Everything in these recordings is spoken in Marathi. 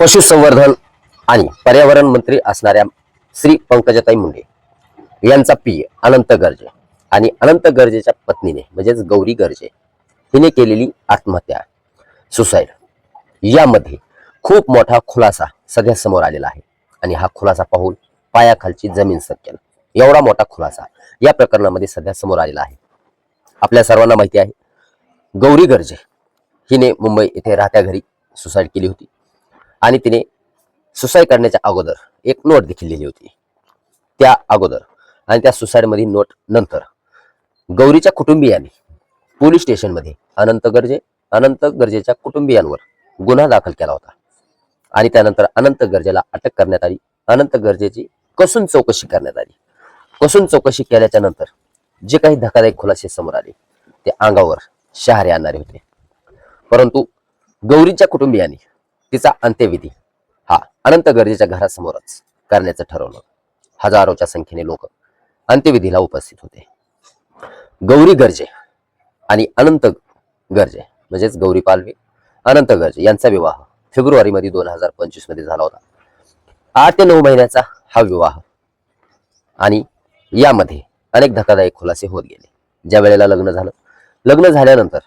पशुसंवर्धन आणि पर्यावरण मंत्री असणाऱ्या श्री पंकजाताई मुंडे यांचा पी अनंत गर्जे आणि अनंत गर्जेच्या पत्नीने म्हणजेच गौरी गर्जे हिने केलेली आत्महत्या सुसाईड. यामध्ये खूप मोठा खुलासा सध्या समोर आलेला आहे आणि हा खुलासा पाहून पायाखालची जमीन सरकेल एवढा मोठा खुलासा या प्रकरणामध्ये सध्या समोर आलेला आहे. आपल्या सर्वांना माहिती आहे गौरी गर्जे हिने मुंबई येथे राहत्या घरी सुसाईड केली होती. आणि तिने सुसाईड करण्याच्या अगोदर एक नोट देखील लिहिली होती. त्या अगोदर आणि त्या सुसाईडमध्ये नोट नंतर. गौरीच्या कुटुंबियांनी पोलीस स्टेशनमध्ये अनंत गर्जे अनंत गर्जेच्या कुटुंबियांवर गुन्हा दाखल केला होता. आणि त्यानंतर अनंत गर्जेला अटक करण्यात आली. अनंत गर्जेची कसून चौकशी करण्यात आली. कसून चौकशी केल्याच्यानंतर जे काही धकादायक खुलासे समोर आले ते अंगावर शहारे आणणारे होते. परंतु गौरीच्या कुटुंबियांनी तिचा अंत्यविधी. हा अनंत गर्जेच्या घरासमोरच करण्याचं ठरवलं. हजारोच्या संख्येने लोक अंत्यविधीला उपस्थित होते. गौरी गर्जे आणि अनंत गर्जे म्हणजेच गौरी पालवे अनंत गर्जे यांचा विवाह फेब्रुवारी मध्ये दोन हजार पंचवीसमध्ये झाला होता. आठ ते नऊ महिन्याचा हा विवाह. आणि यामध्ये अनेक धक्कादायक खुलासे होत गेले. ज्या वेळेला लग्न झालं. लग्न झाल्यानंतर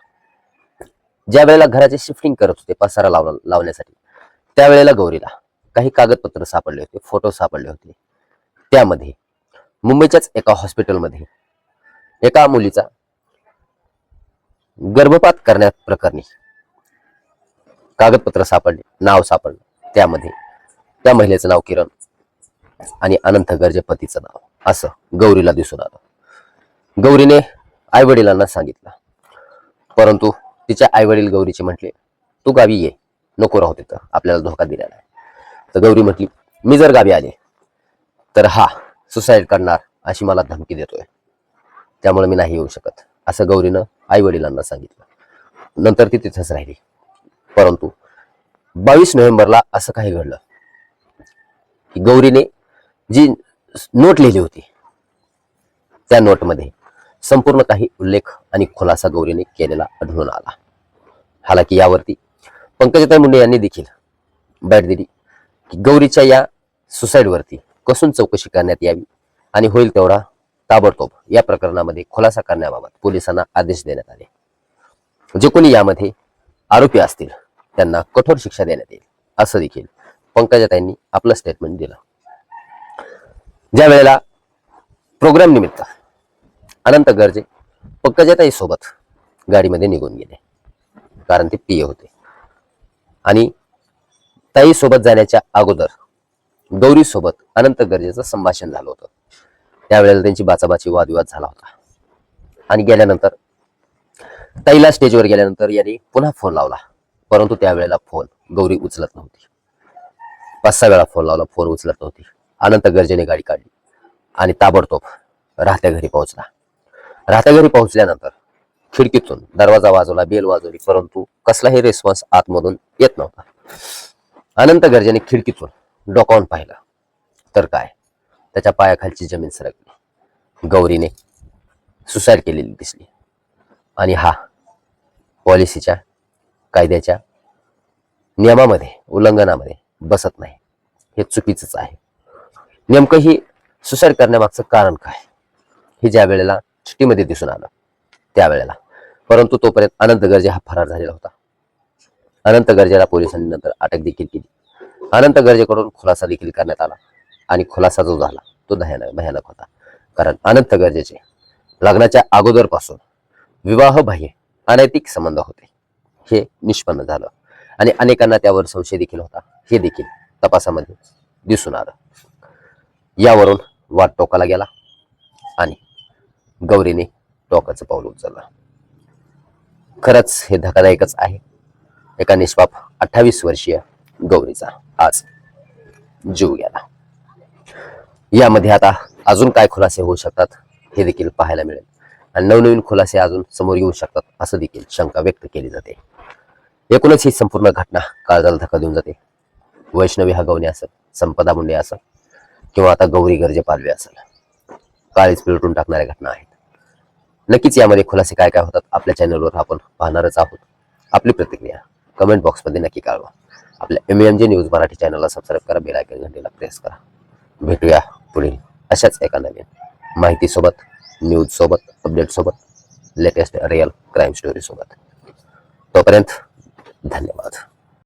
ज्या वेळेला घराचे शिफ्टिंग करत होते पसारा लाव लावण्यासाठी त्यावेळेला गौरीला काही कागदपत्र सापडले होते फोटो सापडले होते. त्यामध्ये मुंबईच्याच एका हॉस्पिटलमध्ये एका मुलीचा गर्भपात करण्यात प्रकरणी कागदपत्र सापडले नाव सापडलं. त्यामध्ये त्या महिलेचं नाव किरण आणि अनंत गर्जे पतीचं नाव असं गौरीला दिसून आलं. गौरीने आई वडिलांना सांगितलं. परंतु तिच्या आई वडील गौरीचे म्हटले तू गावी ये नको राहू तिथं आपल्याला धोका दिलेला आहे. तर गौरी म्हटली मी जर गावी आले तर हा सुसाईड करणार अशी मला धमकी देतोय. त्यामुळे मी नाही येऊ शकत असं गौरीनं आई वडिलांना सांगितलं. नंतर ती तिथंच राहिली. परंतु बावीस नोव्हेंबरला असं काही घडलं की गौरीने जी नोट लिहिली होती त्या नोटमध्ये संपूर्ण काही उल्लेख आणि खुलासा गौरीने केलेला आढळून आला. हालाकी यावरती पंकजाताई मुंडे यांनी देखील बॅट दिली की गौरीच्या या सुसाईडवरती कसून चौकशी करण्यात यावी आणि होईल तेवढा ताबडतोब या प्रकरणामध्ये खुलासा करण्याबाबत पोलिसांना आदेश देण्यात आले. जे कोणी यामध्ये आरोपी असतील त्यांना कठोर शिक्षा देण्यात येईल असं देखील पंकजाताईंनी आपलं स्टेटमेंट दिलं. ज्या वेळेला प्रोग्राम निमित्त अनंत गर्जे पंकजाताई सोबत गाडीमध्ये निघून गेले. कारण ते प्रिय होते. आणि ताई सोबत जाण्याच्या अगोदर गौरी सोबत अनंत गरजेचं संभाषण झालं होतं. त्यावेळेला त्यांची बाचाबाची वादविवाद झाला होता. आणि गेल्यानंतर ताईला स्टेजवर गेल्यानंतर यांनी पुन्हा फोन लावला. परंतु त्यावेळेला फोन गौरी उचलत नव्हती. पाच सहा वेळा फोन लावला फोन उचलत नव्हती. अनंत गर्जेने गाडी काढली. आणि ताबडतोब राहत्या घरी पोहोचला. राहत्या घरी पोहोचल्यानंतर खिडकीतून दरवाजा वाजवला बेल वाजवली परंतु कसलाही रिस्पॉन्स आतमधून येत नव्हता. अनंत गर्जेने खिडकीतून डोकावून पाहिलं. तर काय? त्याच्या पायाखालची जमीन सरकली. गौरीने सुसाईड केलेली दिसली. आणि हा पॉलिसीच्या कायद्याच्या नियमामध्ये उल्लंघनामध्ये बसत नाही. हे चुकीचंच आहे. नेमकं ही सुसाईड करण्यामागचं कारण काय? हे ज्या वेळेला चिठ्ठीमध्ये दिसून आलं त्यावेळेला परंतु तोपर्यंत अनंत गर्जे हा फरार झालेला होता. अनंत गर्जेला पोलिसांनी नंतर अटक देखील केली. अनंत गर्जेकडून खुलासा देखील करण्यात आला आणि खुलासा जो झाला तो भयानक भयानक होता. कारण अनंत गर्जेचे लग्नाच्या अगोदरपासून विवाहबाह्य अनैतिक संबंध होते. हे निष्पन्न झालं आणि अनेकांना त्यावर संशय देखील होता. हे देखील तपासामध्ये दिसून आलं. यावरून वाद टोकाला गेला आणि गौरीने टोकाचं पाऊल उचललं. खरंच हे धकादायकच आहे. एका निष्पाप अठ्ठावीस वर्षीय गौरीचा आज जीव गेला. यामध्ये आता अजून काय खुलासे होऊ शकतात हे देखील पाहायला मिळेल. आणि नवनवीन खुलासे अजून समोर येऊ शकतात असं देखील शंका व्यक्त केली जाते. एकूणच ही संपूर्ण घटना काळजाला धक्का देऊन जाते. वैष्णवी हा हगवणे असेल संपदा मुंडे असेल किंवा आता गौरी गर्जे पालवे असेल. काळीच पिलटून टाकणाऱ्या घटना आहेत. नक्कीच यामध्ये खुलासे काय काय होतात आपल्या चॅनलवर आपण पाहणारच आहोत. आपली प्रतिक्रिया कमेंट बॉक्समध्ये नक्की कळवा. आपल्या M M J news Marathi चॅनलला सबस्क्राईब करा बेलायकन घंटेला प्रेस करा. भेटूया पुढील अशाच एका नवीन माहितीसोबत न्यूजसोबत अपडेटसोबत लेटेस्ट रिअल क्राईम स्टोरीसोबत तोपर्यंत धन्यवाद.